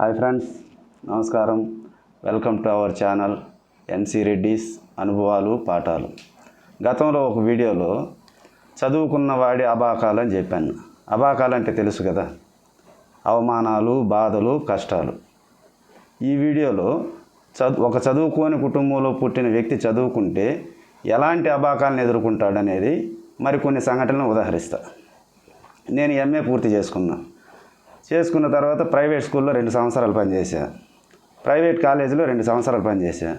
Hi friends నమస్కారం. Welcome to our channel NC Reddy's అనుభవాలు పాఠాలు. గతంలో ఒక వీడియోలో చదువుకున్న వాడి అబాకాలు అని చెప్పాను. అబాకాలు అంటే తెలుసు కదా? అవమానాలు బాధలు కష్టాలు. ఈ వీడియోలో చదువు ఒక చదువుకోని కుటుంబంలో పుట్టిన వ్యక్తి చదువుకుంటే ఎలాంటి అబాకాలను ఎదుర్కొంటాడనేది మరికొన్ని సంఘటనలు ఉదాహరిస్తా. నేను ఎంఏ పూర్తి చేసుకున్నాను చేసుకున్న తర్వాత ప్రైవేట్ స్కూల్లో రెండు సంవత్సరాలు పనిచేసా ప్రైవేట్ కాలేజీలో రెండు సంవత్సరాలు పనిచేసా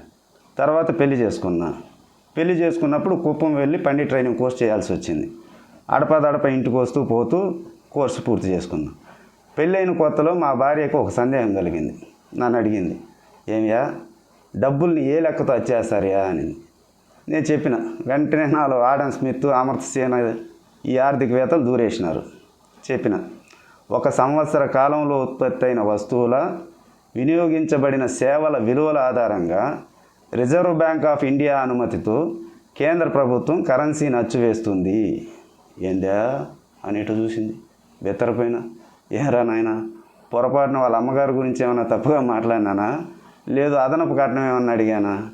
తర్వాత పెళ్ళి చేసుకున్నా. పెళ్ళి చేసుకున్నప్పుడు కుప్పం వెళ్ళి పండి ట్రైనింగ్ కోర్స్ చేయాల్సి వచ్చింది. అడపదడప ఇంటికి వస్తూ పోతూ కోర్సు పూర్తి చేసుకున్నా. పెళ్ళైన కొత్తలో మా భార్యకు ఒక సందేహం కలిగింది. నన్ను అడిగింది ఏమియా డబ్బుల్ని ఏ లెక్కతో వచ్చేస్తారయా అని నేను చెప్పిన వెంటనే నాలో ఆడన్ స్మిత్ అమర్త సేన ఈ ఆర్థికవేత్తలు దూరేసినారు. చెప్పిన ఒక సంవత్సర కాలంలో ఉత్పత్తి అయిన వస్తువుల వినియోగించబడిన సేవల విలువల ఆధారంగా రిజర్వ్ బ్యాంక్ ఆఫ్ ఇండియా అనుమతితో కేంద్ర ప్రభుత్వం కరెన్సీని అచ్చువేస్తుంది ఏందా? అనేటు చూసింది? బెత్తరపోయిన? ఏరా నాయన? పొరపాటున వాళ్ళ అమ్మగారి గురించి ఏమైనా తప్పుగా మాట్లాడినానా? లేదు అదనపు కట్నం ఏమన్నా అడిగానా?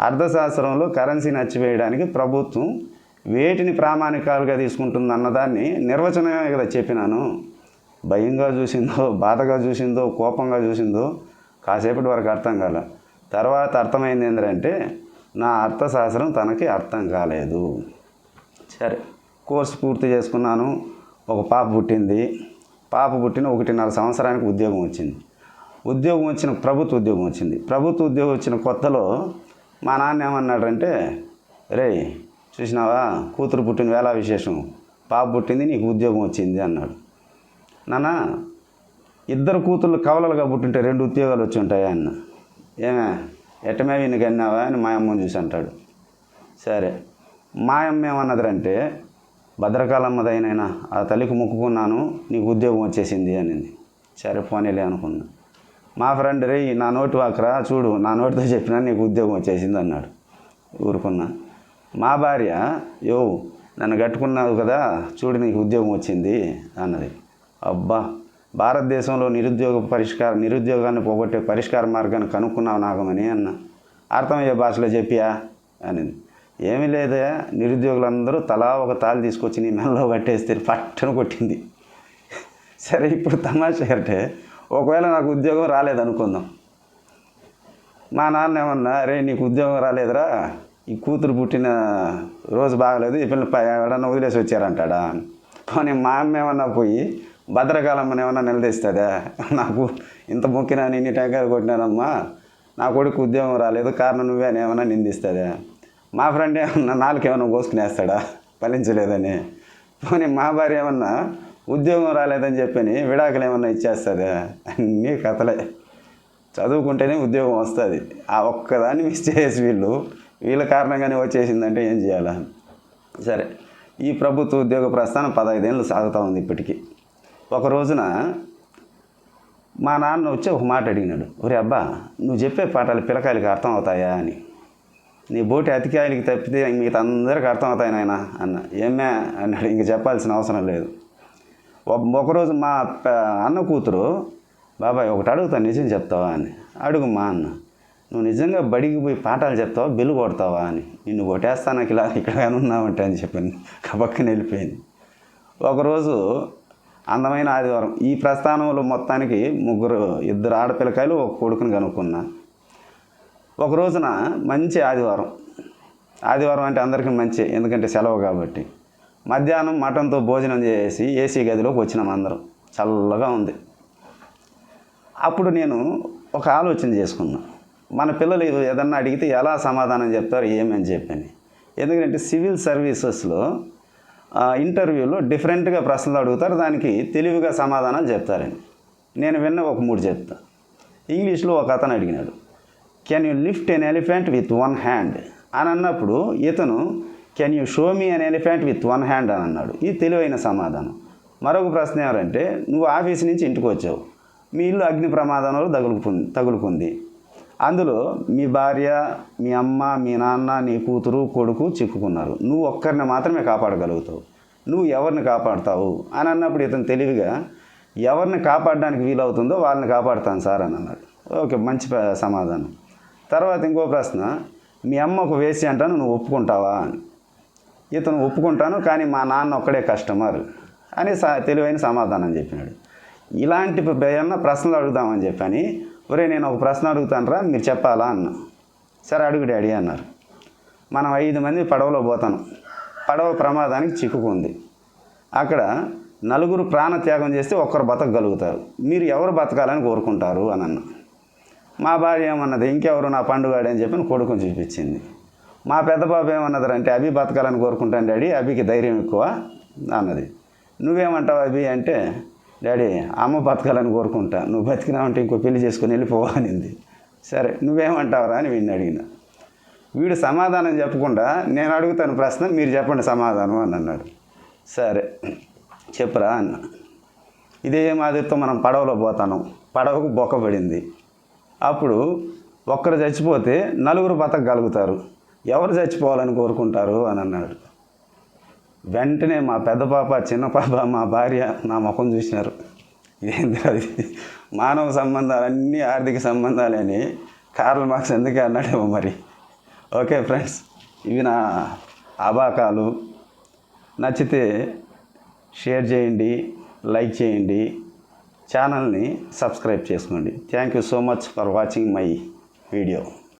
అర్థశాస్త్రంలో కరెన్సీని అచ్చివేయడానికి ప్రభుత్వం వేటిని ప్రామాణికాలుగా తీసుకుంటుంది అన్నదాన్ని నిర్వచనమే కదా చెప్పినాను. భయంగా చూసిందో బాధగా చూసిందో కోపంగా చూసిందో కాసేపటి వరకు అర్థం కాల. తర్వాత అర్థమైంది ఏంటంటే నా అర్థశాస్త్రం తనకి అర్థం కాలేదు. సరే కోర్సు పూర్తి చేసుకున్నాను. ఒక పాప పుట్టింది. పాప పుట్టిన ఒకటిన్నర సంవత్సరానికి ఉద్యోగం వచ్చింది. ఉద్యోగం వచ్చిన ప్రభుత్వ ఉద్యోగం వచ్చింది. ప్రభుత్వ ఉద్యోగం వచ్చిన కొత్తలో మా నాన్న ఏమన్నాడంటే రే చూసినావా? కూతురు పుట్టిన వేళ విశేషం. పాప పుట్టింది నీకు ఉద్యోగం వచ్చింది అన్నాడు. నాన్న ఇద్దరు కూతుళ్ళు కవలలుగా పుట్టింటే రెండు ఉద్యోగాలు వచ్చి ఉంటాయా అన్న. ఏమే ఎట్టమే విని కన్నావా అని మా అమ్మని చూసి అంటాడు. సరే మా అమ్మ ఏమన్నదంటే భద్రకాలమ్మదైనైనా ఆ తల్లికి మొక్కుకున్నాను నీకు ఉద్యోగం వచ్చేసింది అనింది. సరే పోనీలే అనుకున్నా. మా ఫ్రెండ్ రే నా నోటి వాకరా చూడు నా నోటితో చెప్పినా నీకు ఉద్యోగం వచ్చేసింది అన్నాడు. ఊరుకున్నా. మా భార్య యో నన్ను కట్టుకున్నావు కదా చూడు నీకు ఉద్యోగం వచ్చింది అన్నది. అబ్బా భారతదేశంలో నిరుద్యోగ పరిష్కారం నిరుద్యోగాన్ని పోగొట్టే పరిష్కార మార్గాన్ని కనుక్కున్నావు నాగమని అన్న. అర్థమయ్యే భాషలో చెప్పియా? అనింది. ఏమీ లేదే నిరుద్యోగులందరూ తలా ఒక తాళి తీసుకొచ్చి నీ మెల్లో కట్టేస్తే పట్టన కొట్టింది. సరే ఇప్పుడు తమాషా అంటే ఒకవేళ నాకు ఉద్యోగం రాలేదనుకుందాం. మా నాన్న ఏమన్నా రే నీకు ఉద్యోగం రాలేదురా ఈ కూతురు పుట్టిన రోజు బాగలేదు ఈ పిల్లలు ఎవడన్నా వదిలేసి వచ్చారంటాడా? పోనీ మా అమ్మ ఏమన్నా పోయి భద్రకాలం ఏమన్నా నిలదీస్తుందా నాకు ఇంత మొక్కినా ఇన్ని టెంకాయలు కొట్టినానమ్మా. నా కొడుకు ఉద్యోగం రాలేదు కారణం నువ్వే అని ఏమన్నా నిందిస్తుందా మా ఫ్రెండ్ ఏమన్నా నాలుగు కోసుకునేస్తాడా? ఫలించలేదని. పోనీ మా భార్య ఏమన్నా ఉద్యోగం రాలేదని చెప్పని విడాకులు ఏమన్నా ఇచ్చేస్తుందా అన్నీ కథలే. చదువుకుంటేనే ఉద్యోగం వస్తుంది. ఆ ఒక్కదాన్ని మిస్ చేసి వీళ్ళు వీళ్ళ కారణంగానే వచ్చేసిందంటే ఏం చేయాలా? సరే ఈ ప్రభుత్వ ఉద్యోగ ప్రస్థానం పదహైదేళ్ళు సాగుతూ ఉంది ఇప్పటికీ. ఒక రోజున మా నాన్న వచ్చి ఒక మాట అడిగినాడు. ఒరే అబ్బా నువ్వు చెప్పే పాఠాలు పిల్లకాయలకి అర్థం అవుతాయా అని. నీ బోటి అతికాయలకి తప్పితే మిగతా అందరికి అర్థం అవుతాయి నాయన అన్న. ఏమే అన్నాడు. ఇంక చెప్పాల్సిన అవసరం లేదు. ఒకరోజు మా అన్న కూతురు బాబాయ్ ఒకటి అడుగుతాను నిజం చెప్తావా? అని. అడుగు మా అన్న. నువ్వు నిజంగా బడికి పోయి పాఠాలు చెప్తావా బిల్లు కొడతావా? అని. నిన్ను కొట్టేస్తాను నాకు ఇలా ఇక్కడ ఉన్నావంటే అని చెప్పాను. పక్కన వెళ్ళిపోయింది. ఒకరోజు అందమైన ఆదివారం. ఈ ప్రస్థానంలో మొత్తానికి ముగ్గురు ఇద్దరు ఆడపిల్లకాయలు ఒక కొడుకుని కనుక్కున్నా ఒక రోజున మంచి ఆదివారం. ఆదివారం అంటే అందరికీ మంచి ఎందుకంటే సెలవు కాబట్టి. మధ్యాహ్నం మటన్తో భోజనం చేసి ఏసీ గదిలోకి వచ్చినాం అందరం. చల్లగా ఉంది. అప్పుడు నేను ఒక ఆలోచన చేసుకున్నా. మన పిల్లలు ఏదన్నా అడిగితే ఎలా సమాధానం చెప్తారు ఏమని చెప్పని. ఎందుకంటే సివిల్ సర్వీసెస్లో ఇంటర్వ్యూలో డిఫరెంట్గా ప్రశ్నలు అడుగుతారు దానికి తెలివిగా సమాధానాలు చెప్తారని నేను విన్న ఒక మూడు చెప్తా. ఇంగ్లీష్లో ఒక అతను అడిగినాడు can you lift an elephant with one hand అని అన్నప్పుడు ఇతను can you show me an elephant with one hand అని అన్నాడు. ఇది తెలివైన సమాధానం. మరొక ప్రశ్న ఎవరంటే నువ్వు ఆఫీస్ నుంచి ఇంటికి వచ్చావు. మీ ఇల్లు అగ్ని ప్రమాదంలో తగులుకుంది తగులుకుంది. అందులో మీ భార్య మీ అమ్మ మీ నాన్న నీ కూతురు కొడుకు చిక్కుకున్నారు. నువ్వు ఒక్కరిని మాత్రమే కాపాడగలుగుతావు. నువ్వు ఎవరిని కాపాడుతావు? అని అన్నప్పుడు ఇతను తెలివిగా ఎవరిని కాపాడడానికి వీలవుతుందో వాళ్ళని కాపాడుతాను సార్ అని అన్నాడు. ఓకే మంచి సమాధానం. తర్వాత ఇంకో ప్రశ్న మీ అమ్మ ఒక వేసి అంటాను నువ్వు ఒప్పుకుంటావా అని. ఇతను ఒప్పుకుంటాను కానీ మా నాన్న ఒక్కడే కస్టమర్ అని స తెలివైన సమాధానం చెప్పినాడు. ఇలాంటి ఏమన్నా ప్రశ్నలు అడుగుదామని చెప్పని ఒరే నేను ఒక ప్రశ్న అడుగుతానరా మీరు చెప్పాలా అన్న. సరే అడుగు డాడీ అన్నారు. మనం ఐదు మంది పడవలో పోతాను పడవ ప్రమాదానికి చిక్కుకుంది. అక్కడ నలుగురు ప్రాణత్యాగం చేస్తే ఒక్కరు బతకగలుగుతారు. మీరు ఎవరు బతకాలని కోరుకుంటారు అని అన్న. మా భార్య ఏమన్నది ఇంకెవరు నా పండుగాడు అని చెప్పి కొడుకుని చూపించింది. మా పెద్ద బాబు ఏమన్నది అంటే అభి బతకాలని కోరుకుంటాను డాడీ అభికి ధైర్యం ఎక్కువ అన్నది. నువ్వేమంటావు అభి? అంటే డాడీ అమ్మ బతకాలని కోరుకుంటా. నువ్వు బతికినావంటే ఇంకో పెళ్ళి చేసుకుని వెళ్ళిపోవానింది సరే నువ్వేమంటావురా అని వీడిని అడిగిన. వీడు సమాధానం చెప్పకుండా నేను అడుగుతాను ప్రశ్న మీరు చెప్పండి సమాధానం అని అన్నాడు. సరే చెప్పురా అన్న. ఇదే మాదిరితో మనం పడవలో పోతాను. పడవకు బొక్క పడింది. అప్పుడు ఒక్కరు చచ్చిపోతే నలుగురు బతకగలుగుతారు. ఎవరు చచ్చిపోవాలని కోరుకుంటారు అని అన్నాడు. వెంటనే మా పెద్ద పాప చిన్న పాప మా భార్య నా ముఖం చూసినారు. ఇదేంటి అది? మానవ సంబంధాలన్నీ ఆర్థిక సంబంధాలని కార్ల మార్క్స్ ఎందుకే అన్నాడేమో మరి. ఓకే ఫ్రెండ్స్ ఇవి నా అబాకాలు. నచ్చితే షేర్ చేయండి లైక్ చేయండి ఛానల్ని సబ్స్క్రైబ్ చేసుకోండి. Thank you so much for watching my video.